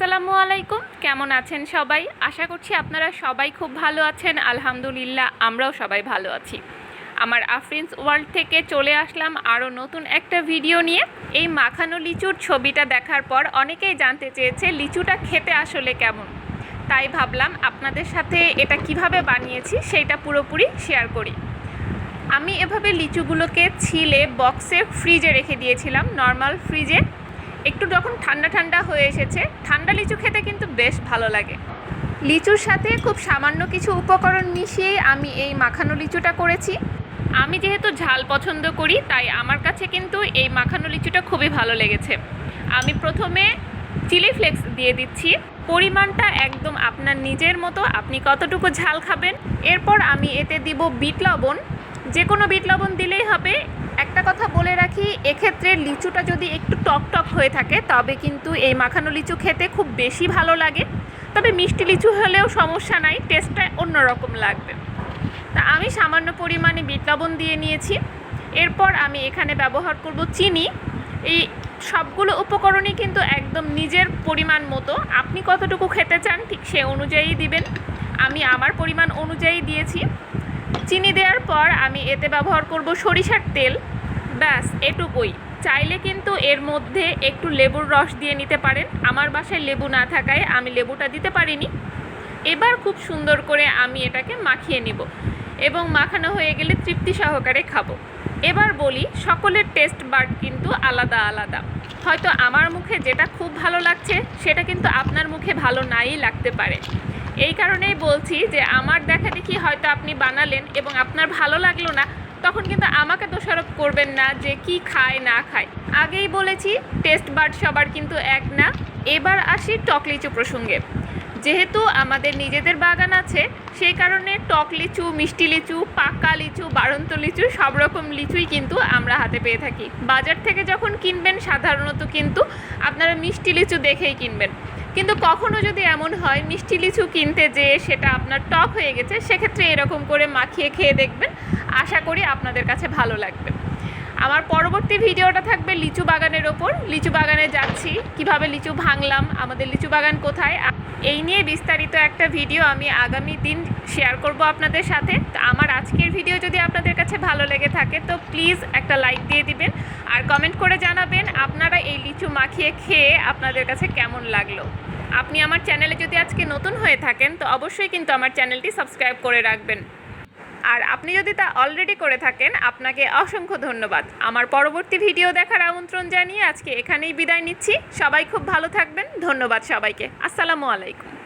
আসসালামু আলাইকুম। কেমন আছেন সবাই? আশা করছি আপনারা সবাই খুব ভালো আছেন। আলহামদুলিল্লাহ, আমরাও সবাই ভালো আছি। আমার আফ্রিন্স ওয়ার্ল্ড থেকে চলে আসলাম আরও নতুন একটা ভিডিও নিয়ে। এই মাখানো লিচুর ছবিটা দেখার পর অনেকেই জানতে চেয়েছে, লিচুটা খেতে আসলে কেমন? তাই ভাবলাম আপনাদের সাথে এটা কীভাবে বানিয়েছি সেটা পুরোপুরি শেয়ার করি। আমি এভাবে লিচুগুলোকে ছিলে বক্সে ফ্রিজে রেখে দিয়েছিলাম। নর্মাল ফ্রিজে একটু যখন ঠান্ডা ঠান্ডা হয়ে এসেছে, ঠান্ডা লিচু খেতে কিন্তু বেশ ভালো লাগে। লিচুর সাথে খুব সামান্য কিছু উপকরণ মিশিয়েই আমি এই মাখানো লিচুটা করেছি। আমি যেহেতু ঝাল পছন্দ করি, তাই আমার কাছে কিন্তু এই মাখানো লিচুটা খুবই ভালো লেগেছে। আমি প্রথমে চিলি ফ্লেক্স দিয়ে দিচ্ছি। পরিমাণটা একদম আপনার নিজের মতো, আপনি কতটুকু ঝাল খাবেন। এরপর আমি এতে দিব বিট লবণ। যে কোনো বিট লবণ দিলেই হবে। একটা কথা বলে রাখি, এক্ষেত্রে লিচুটা যদি একটু টক টক হয়ে থাকে, তবে কিন্তু এই মাখানো লিচু খেতে খুব বেশি ভালো লাগে। তবে মিষ্টি লিচু হলেও সমস্যা নাই, টেস্টটা অন্যরকম লাগবে। তা আমি সামান্য পরিমাণে বিট লবণ দিয়ে নিয়েছি। এরপর আমি এখানে ব্যবহার করব চিনি। এই সবগুলো উপকরণই কিন্তু একদম নিজের পরিমাণ মতো। আপনি কতটুকু খেতে চান ঠিক সে অনুযায়ী দিবেন। আমি আমার পরিমাণ অনুযায়ী দিয়েছি। চিনি দেওয়ার পর আমি এতে ব্যবহার করব সরিষার তেল। ব্যাস, এটুকুই। চাইলে কিন্তু এর মধ্যে একটু লেবুর রস দিয়ে নিতে পারেন। আমার বাসায় লেবু না থাকায় আমি লেবুটা দিতে পারিনি। এবার খুব সুন্দর করে আমি এটাকে মাখিয়ে নেব এবং মাখানো হয়ে গেলে তৃপ্তি সহকারে খাব। এবার বলি, সকলের টেস্ট বার্ড কিন্তু আলাদা আলাদা। হয়তো আমার মুখে যেটা খুব ভালো লাগছে, সেটা কিন্তু আপনার মুখে ভালো নাই লাগতে পারে। এই কারণেই বলছি যে আমার দেখা দেখি হয়তো আপনি বানালেন এবং আপনার ভালো লাগল না, তখন কিন্তু আমাকে দোষারোপ করবেন না যে কি খায়, না খায়। আগেই বলেছি, টেস্ট বার্ড সবার কিন্তু এক না। এবার আসি টক লিচু প্রসঙ্গে। যেহেতু আমাদের নিজেদের বাগান আছে, সেই কারণে টক লিচু, মিষ্টি লিচু, পাকা লিচু, বাড়ন্ত লিচু, সব রকম লিচুই কিন্তু আমরা হাতে পেয়ে থাকি। বাজার থেকে যখন কিনবেন, সাধারণত কিন্তু আপনারা মিষ্টি লিচু দেখেই কিনবেন। কিন্তু কখনো যদি এমন হয় মিষ্টি লিচু কিনতে যেয়ে সেটা আপনার টক হয়ে গেছে, সেক্ষেত্রে এরকম করে মাখিয়ে খেয়ে দেখবেন। আশা করি আপনাদের কাছে ভালো লাগবে। আমার পরবর্তী ভিডিওটা থাকবে লিচু বাগানের ওপর। লিচু বাগানে যাচ্ছি। কীভাবে লিচু ভাঙলাম? আমাদের লিচু বাগান কোথায়? এই নিয়ে বিস্তারিত একটা ভিডিও আমি আগামী দিন শেয়ার করব আপনাদের সাথে। তো আমার আজকের ভিডিও যদি আপনাদের কাছে ভালো লেগে থাকে, তো প্লিজ একটা লাইক দিয়ে দিবেন। আর কমেন্ট করে জানাবেন এই লিচু মাখিয়ে খেয়ে আপনাদের কাছে কেমন লাগল? আপনি আমার চ্যানেলে যদি আজকে নতুন হয়ে থাকেন, তো অবশ্যই কিন্তু আমার চ্যানেলটি সাবস্ক্রাইব করে রাখবেন। আর আপনি যদি তা অলরেডি করে থাকেন, আপনাকে অসংখ্য ধন্যবাদ। আমার পরবর্তী ভিডিও দেখার আমন্ত্রণ জানিয়ে আজকে এখানেই বিদায় নিচ্ছি। সবাই খুব ভালো থাকবেন। ধন্যবাদ সবাইকে। আসসালামু আলাইকুম।